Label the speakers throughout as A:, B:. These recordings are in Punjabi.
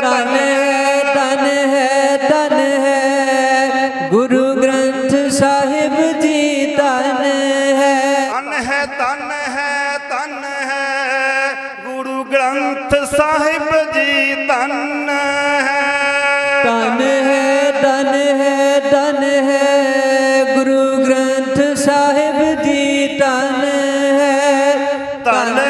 A: ਧਨ ਹੈ
B: ਧਨ ਹੈ ਧਨ ਹੈ। ਗੁਰੂ ਗ੍ਰੰਥ ਸਾਹਿਬ ਜੀ ਧਨ ਹੈ।
A: ਧੰਨ ਹੈ ਧੰਨ ਹੈ ਧੰਨ ਹੈ। ਗੁਰੂ ਗ੍ਰੰਥ ਸਾਹਿਬ ਜੀ ਧੰਨ ਹੈ।
B: ਧਨ ਹੈ ਧਨ ਹੈ ਧਨ ਹੈ। ਗੁਰੂ ਗ੍ਰੰਥ ਸਾਹਿਬ ਜੀ ਧਨ ਹੈ।
A: ਧੰਨ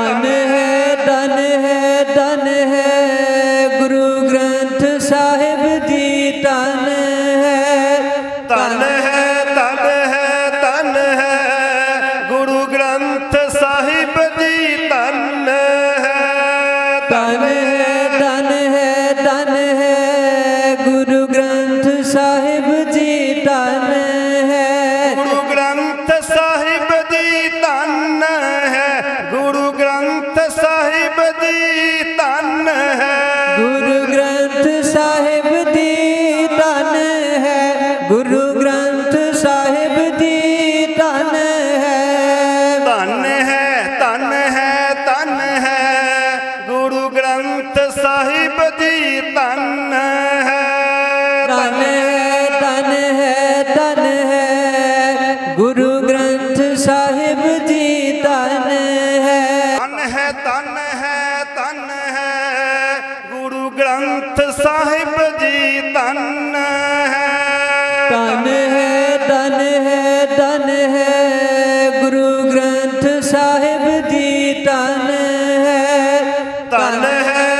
B: डन है डन है डन है ਧਨ ਹੈ
A: ਧਨ ਹੈ। ਗੁਰੂ ਗ੍ਰੰਥ ਸਾਹਿਬ ਜੀ ਧਨ ਹੈ।
B: ਧਨ ਹੈ ਧਨ ਹੈ ਧਨ ਹੈ। ਗੁਰੂ ਗ੍ਰੰਥ ਸਾਹਿਬ ਜੀ ਧੰਨ ਹੈ।
A: ਧਨ ਹੈ ਧਨ ਹੈ
B: ਧਨ ਹੈ। ਗੁਰੂ ਗ੍ਰੰਥ ਸਾਹਿਬ
A: ਜੀ ਧਨ ਹੈ।
B: ਧਨ ਹੈ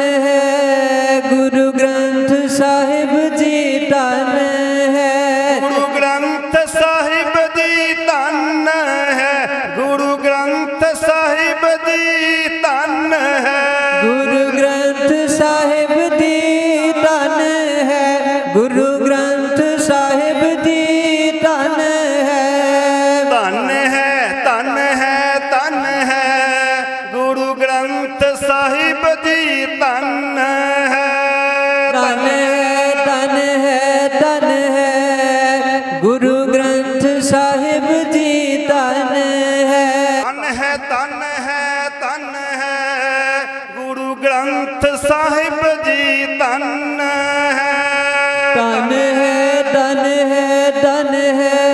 B: ਜੀ ਧੰਨ ਹੈ
A: ਧਨ ਹੈ ਧਨ ਹੈ
B: ਧਨ ਹੈ। ਗੁਰੂ ਗ੍ਰੰਥ ਸਾਹਿਬ ਜੀ ਧਨ ਹੈ।
A: ਧੰਨ ਹੈ ਧੰਨ ਹੈ ਧੰਨ ਹੈ। ਗੁਰੂ ਗ੍ਰੰਥ ਸਾਹਿਬ ਜੀ ਧੰਨ ਹੈ।
B: ਧਨ ਹੈ ਧਨ ਹੈ ਧਨ ਹੈ।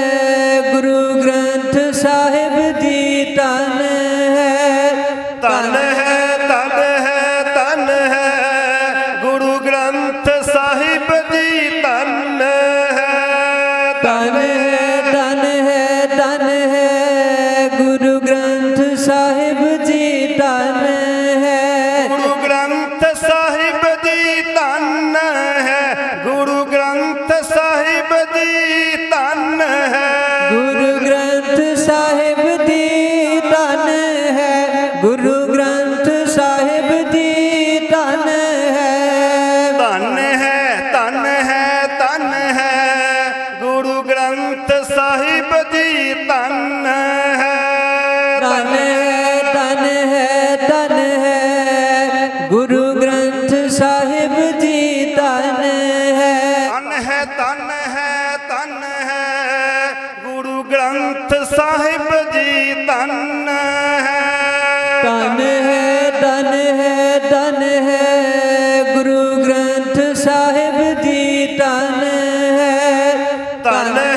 B: ਗ੍ਰੰਥ ਧੰਨ ਹੈ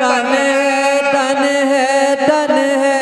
A: तन है तन है तन
B: है